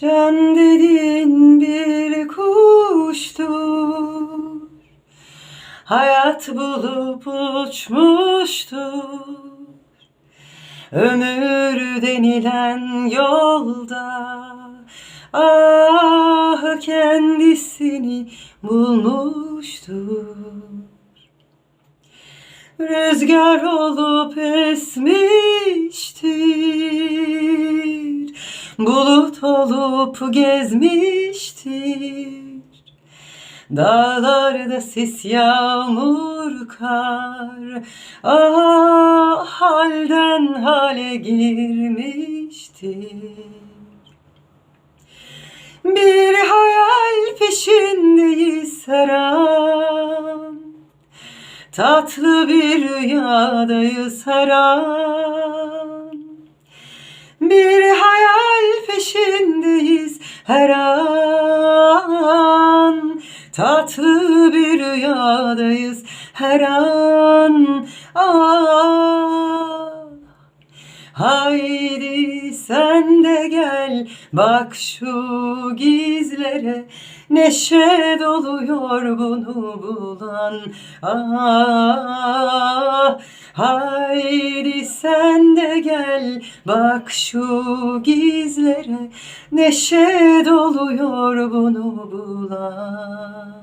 Can dedin bir kuştur. Hayat bulup uçmuştur. Ömür denilen yolda Ah kendisini bulmuştur. Rüzgar olup esmiştir. Bulut olup gezmiştir. Dağlarda sis yağmur kar. Ah halden hale girmiştir. Bir hayal peşindeyiz her an. Tatlı bir rüyadayız her an Bir hayal peşindeyiz her an Tatlı bir rüyadayız her an ah. Haydi gel bak şu gizlere. Neşe doluyor bunu bulan. Ah, Haydi sen de gel bak şu gizlere. Neşe doluyor bunu bulan.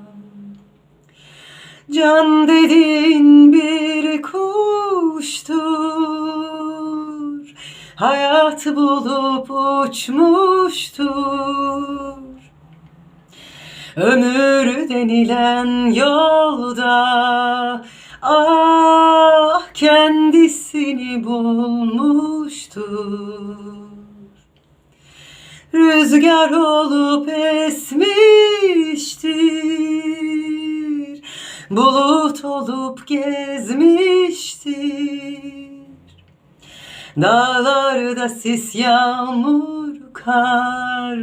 Can dedin bir kuştur Hayat bulup uçmuştur. Ömür denilen yolda Ah kendisini bulmuştur. Rüzgar olup esmiştir Bulut olup gezmiştir Dağlarda sis yağmur kar.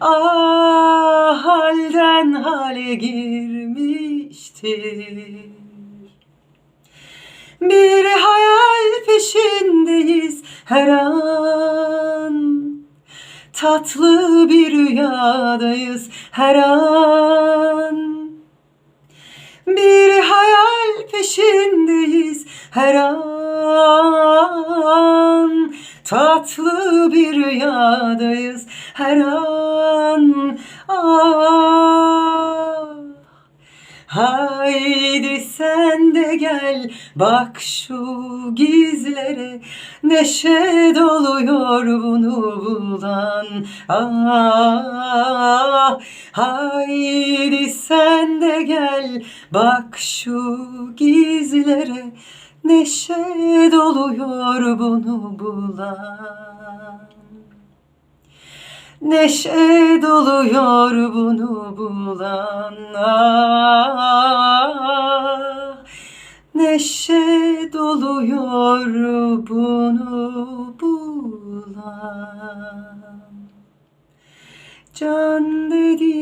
Ah halden hale girmiştir. Bir hayal peşindeyiz her an. Tatlı bir rüyadayız her an. Bir hayal peşindeyiz her an Tatlı bir rüyadayız her an. Ah. Haydi sen de gel bak şu gizlere. Neşe doluyor bunu bulan. Ah, Haydi sen de gel bak şu gizlere Neşe doluyor bunu bulan. Neşe doluyor bunu bulan. Ah, Neşe doluyor bunu bulan. Can dedi